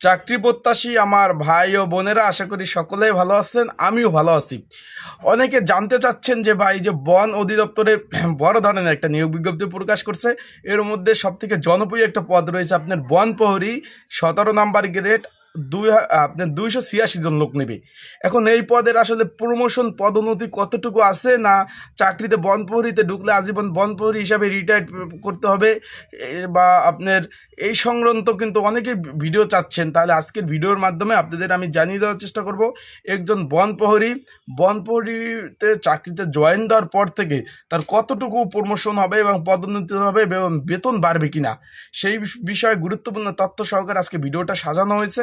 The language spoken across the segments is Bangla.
চাকরি প্রত্যাশী আমার ভাই ও বোনেরা, আশা করি সকলেই ভালো আছেন, আমিও ভালো আছি। অনেকে জানতে চাচ্ছেন যে ভাই যে বন অধিদপ্তরে বড় ধরনের একটা নিয়োগ বিজ্ঞপ্তি প্রকাশ করছে, এর মধ্যে সব থেকে জনপ্রিয় একটা পদ রয়েছে আপনার বন প্রহরী, সতেরো নাম্বার গ্রেড দুই আপনার দুইশো ছিয়াশি জন লোক নেবে। এখন এই পদের আসলে প্রমোশন পদোন্নতি কতটুকু আছে না চাকরিতে বন প্রহরীতে ঢুকলে আজীবন বন প্রহরী হিসাবে রিটায়ার্ড করতে হবে বা আপনার এই সংক্রান্ত কিন্তু অনেকে ভিডিও চাচ্ছেন। তাহলে আজকের ভিডিওর মাধ্যমে আপনাদের আমি জানিয়ে দেওয়ার চেষ্টা করব, একজন বন প্রহরী, বন প্রহরীতে চাকরিতে জয়েন দেওয়ার পর থেকে তার কতটুকু প্রমোশন হবে এবং পদোন্নতি হবে এবং বেতন বাড়বে কিনা, সেই বিষয়ে গুরুত্বপূর্ণ তথ্য সহকারে আজকে ভিডিওটা সাজানো হয়েছে।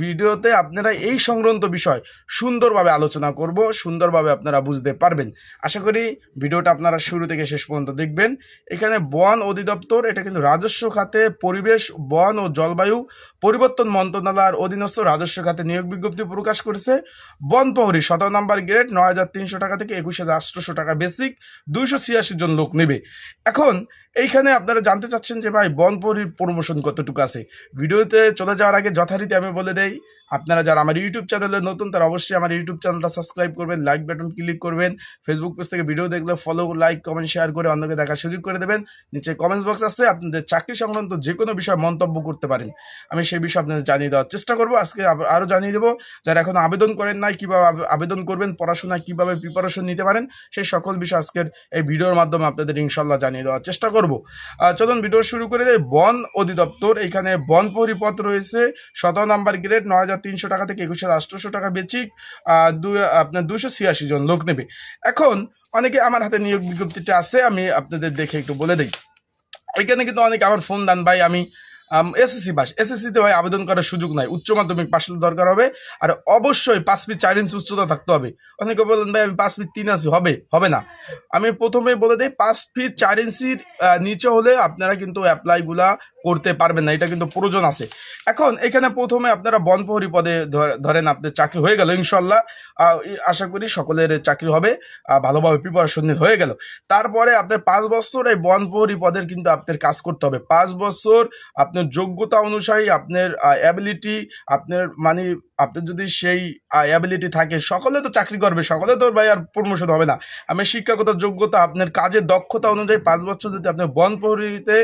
ভিডিওতে আপনারা এই সংক্রান্ত বিষয় সুন্দরভাবে আলোচনা করব, সুন্দরভাবে আপনারা বুঝতে পারবেন। আশা করি ভিডিওটা আপনারা শুরু থেকে শেষ পর্যন্ত দেখবেন। এখানে বন অধিদপ্তর, এটা কিন্তু রাজস্ব খাতে, পরিবেশ, বন ও জলবায়ু পরিবর্তন মন্ত্রণালয়ের অধীনস্থ রাজস্ব খাতে নিয়োগ বিজ্ঞপ্তি প্রকাশ করেছে। বন প্রহরী, সতেরো নম্বর গ্রেড, নয় হাজার তিনশো টাকা থেকে একুশ হাজার আটশোশো টাকা বেসিক, দুইশো ছিয়াশি জন লোক নেবে। এখন এইখানে আপনারা জানতে চাচ্ছেন যে ভাই, বন প্রহরীর প্রমোশন কতটুকু আছে? ভিডিওতে চলে যাওয়ার আগে যথারীতি আমি বলে দেই আপনারা যারা আমার ইউটিউব চ্যানেলে নতুন, তারা অবশ্যই আমার ইউটিউব চ্যানেলটা সাবস্ক্রাইব করবেন লাইক বাটন ক্লিক করবেন ফেসবুক পেজ থেকে ভিডিও দেখলে ফলো লাইক কমেন্ট শেয়ার করে অন্যকে দেখার সুযোগ করে দেবেন। নিচে কমেন্টস বক্স আছে, আপনাদের চাকরি সংক্রান্ত যে কোনো বিষয়ে মন্তব্য করতে পারেন। আমি সেই বিষয়ে আপনাদের জানিয়ে দেওয়ার চেষ্টা করব। আজকে আরও জানিয়ে দেবো, যারা এখন আবেদন করেন নাই, কীভাবে আবে- আবেদন করবেন, পড়াশোনায় কীভাবে প্রিপারেশন নিতে পারেন, সেই সকল বিষয় আজকের এই ভিডিওর মাধ্যমে আপনাদের ইনশাল্লাহ জানিয়ে দেওয়ার চেষ্টা করব। চলুন ভিডিও শুরু করে দেয় বন অধিদপ্তর, এখানে বন পরিপথ রয়েছে, সতেরো নাম্বার গ্রেড নয় হাজার তিনশো টাকা থেকে একুশ হাজার আটশোশো টাকা আহ, আপনার দুশো ছিয়াশি জন লোক নেবে। এখন অনেকে আমার হাতে নিয়োগ বিজ্ঞপ্তিটা আছে আমি আপনাদের দেখে একটু বলে দিই। এখানে কিন্তু অনেকে আমার ফোন দেন ভাই আমি এসএসসি পাস। এসএসসিতে ভাই আবেদন করার সুযোগ নাই। উচ্চ মাধ্যমিক পাশ দরকার হবে আর অবশ্যই পাঁচ ফিট চার ইঞ্চি উচ্চতা থাকতে হবে। অনেকে বলেন ভাই আমি পাঁচ ফিট তিন আছি হবে হবে না। আমি প্রথমে বলে দিই পাঁচ ফিট চার ইঞ্চির নিচে হলে আপনারা কিন্তু অ্যাপ্লাইগুলা করতে পারবেন না, এটা কিন্তু প্রয়োজন আছে। এখন এখানে প্রথমে আপনারা বনপ্রহরী পদে ধর- ধরেন আপনার চাকরি হয়ে গেল ইনশাল্লাহ। আশা করি সকলের চাকরি হবে ভালোভাবে প্রিপারেশন হয়ে গেল। তারপরে আপনার পাঁচ বছর এই বনপ্রহরী পদের কিন্তু আপনার কাজ করতে হবে। পাঁচ বছর আপনার যোগ্যতা অনুসারী আপনার অ্যাবিলিটি আপনার মানে আপনার যদি সেই অ্যাবিলিটি থাকে, সকলে তো চাকরি করবে, সকলে তো ভাই আর প্রমোশন হবে না। আমি শিক্ষাগত যোগ্যতা, আপনার কাজের দক্ষতা অনুযায়ী পাঁচ বছর যদি আপনার বন প্রহরীতে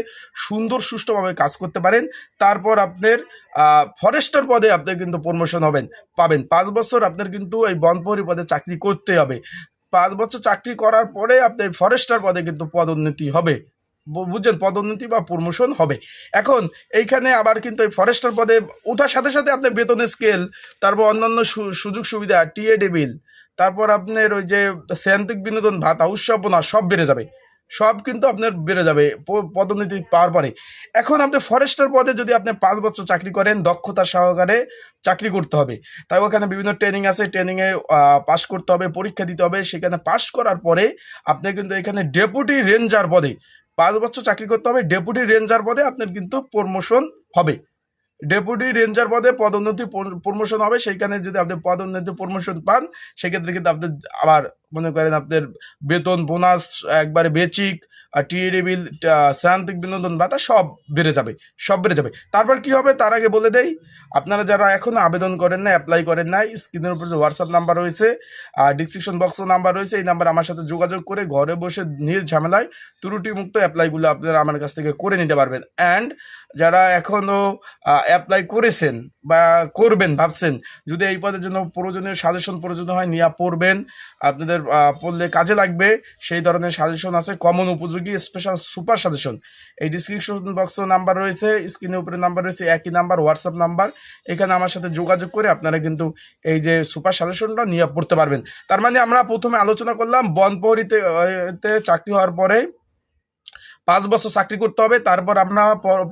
সুন্দর, সুষ্ঠুভাবে কাজ করতে পারেন, তারপর আপনার ফরেস্টার পদে আপনি কিন্তু প্রমোশন হবেন, পাবেন। পাঁচ বছর আপনার কিন্তু এই বন প্রহরী পদে চাকরি করতে হবে। পাঁচ বছর চাকরি করার পরে আপনি ফরেস্টার পদে কিন্তু পদোন্নতি হবে। বুঝছেন, পদোন্নতি বা প্রমোশন হবে। এখন এইখানে আবার কিন্তু এই ফরেস্টার পদে ওঠার সাথে সাথে আপনার বেতনের স্কেল তারপর অন্যান্য সুযোগ সুবিধা টিএ বিল তারপর আপনার ওই যে স্যান্তিক বিনোদন ভাতা, উৎসবনা, সব বেড়ে যাবে। সব কিন্তু আপনার বেড়ে যাবে পদোন্নতি পাওয়ার পরে। এখন আপনি ফরেস্টার পদে যদি আপনি পাঁচ বছর চাকরি করেন, দক্ষতা সহকারে চাকরি করতে হবে। তাই ওখানে বিভিন্ন ট্রেনিং আছে ট্রেনিংয়ে পাশ করতে হবে, পরীক্ষা দিতে হবে। সেখানে পাশ করার পরে আপনি কিন্তু এখানে ডেপুটি রেঞ্জার পদে পাঁচ বছর চাকরি করতে হবে, ডেপুটি রেঞ্জার পদে আপনার কিন্তু প্রমোশন হবে। ডেপুটি রেঞ্জার পদে পদোন্নতি প্রমোশন হবে, সেইখানে যদি আপনি পদোন্নতি প্রমোশন পান, সেক্ষেত্রে কিন্তু আপনি আবার মনে করেন আপনার বেতন বোনাস একবারে বেচিক আর টিএডি বিল সায়ান্তিক বিনোদন ভাতা সব বেড়ে যাবে, সব বেড়ে যাবে। তারপর কি হবে? তার আগে বলে দেই আপনারা যারা এখনও আবেদন করেন না অ্যাপ্লাই করেন নাই স্ক্রিনের উপর যে হোয়াটসঅ্যাপ নাম্বার রয়েছে আর ডিসক্রিপশন বক্সও নাম্বার রয়েছে, এই নাম্বার আমার সাথে যোগাযোগ করে ঘরে বসে নিজ ঝামেলায় ত্রুটিমুক্ত অ্যাপ্লাইগুলো আপনারা আমার কাছ থেকে করে নিতে পারবেন। অ্যান্ড যারা এখনও অ্যাপ্লাই করেছেন বা করবেন, ভাবছেন, যদি এই পদের জন্য প্রয়োজনীয় সাজেশন প্রয়োজন হয়, নিয়ে পড়বেন। আপনাদের পড়লে কাজে লাগবে, সেই ধরনের সাজেশন আছে কমন উপযোগী স্পেশাল সুপার সাজেশন এই ডিসক্রিপশন বক্সও নাম্বার রয়েছে স্ক্রিনের উপরে নাম্বার রয়েছে, একই নাম্বার হোয়াটসঅ্যাপ নাম্বার এখানে আমার সাথে যোগাযোগ করে আপনারা কিন্তু এই যে সুপার সাজেশনটা নিয়ে পড়তে পারবেন। তার মানে আমরা প্রথমে আলোচনা করলাম বনপহরিতে চাকরি হওয়ার পরে পাঁচ বছর চাকরি করতে হবে, তারপর আমরা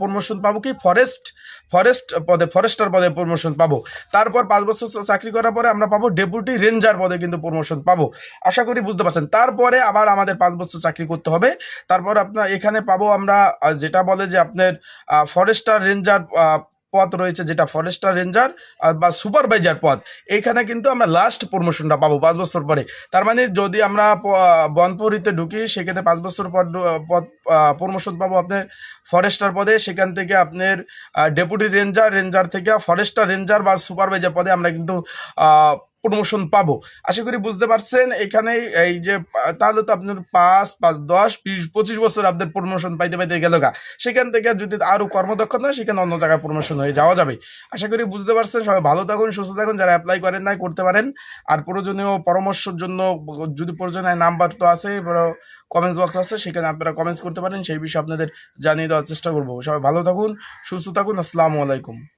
প্রমোশন পাবো কি? ফরেস্ট ফরেস্ট পদে ফরেস্টার পদে প্রমোশন পাবো। তারপর পাঁচ বছর চাকরি করার পরে আমরা পাবো ডেপুটি রেঞ্জার পদে কিন্তু প্রমোশন পাবো। আশা করি বুঝতে পারছেন। তারপরে আবার আমাদের পাঁচ বছর চাকরি করতে হবে। তারপর আপনার এখানে পাবো আমরা যেটা বলে যে আপনার ফরেস্টার রেঞ্জার পদ রয়েছে যেটা ফরেস্টার রেঞ্জার বা সুপারভাইজার পথ। এইখানে কিন্তু আমরা লাস্ট প্রমোশনটা পাবো পাঁচ বছর পরে। তার মানে যদি আমরা বনপুরীতে ঢুকি, সেক্ষেত্রে পাঁচ বছর পর পথ প্রমোশন পাবো আপনার ফরেস্টার পদে। সেখান থেকে আপনার ডেপুটি রেঞ্জার রেঞ্জার থেকে ফরেস্টার রেঞ্জার বা সুপারভাইজার পদে আমরা কিন্তু প্রমোশন পাবো। আশা করি বুঝতে পারছেন এখানে এই যে, তাহলে তো আপনার পাঁচ পাঁচ, দশ, বিশ, পঁচিশ বছর আপনার প্রমোশন পাইতে পাইতে গেল গা। সেখান থেকে যদি আরও কর্মদক্ষতা সেখানে অন্য জায়গায় প্রমোশন হয়ে যাওয়া যাবে। আশা করি বুঝতে পারছেন, সবাই ভালো থাকুন, সুস্থ থাকুন, যারা অ্যাপ্লাই করেন নাই, করতে পারেন। আর প্রয়োজনীয় পরামর্শের জন্য, যদি প্রয়োজন হয় নাম্বার তো আছে কমেন্টস বক্স আছে, সেখানে আপনারা কমেন্টস করতে পারেন, সেই বিষয়ে আপনাদের জানিয়ে দেওয়ার চেষ্টা করব। সবাই ভালো থাকুন, সুস্থ থাকুন, আসসালামু আলাইকুম।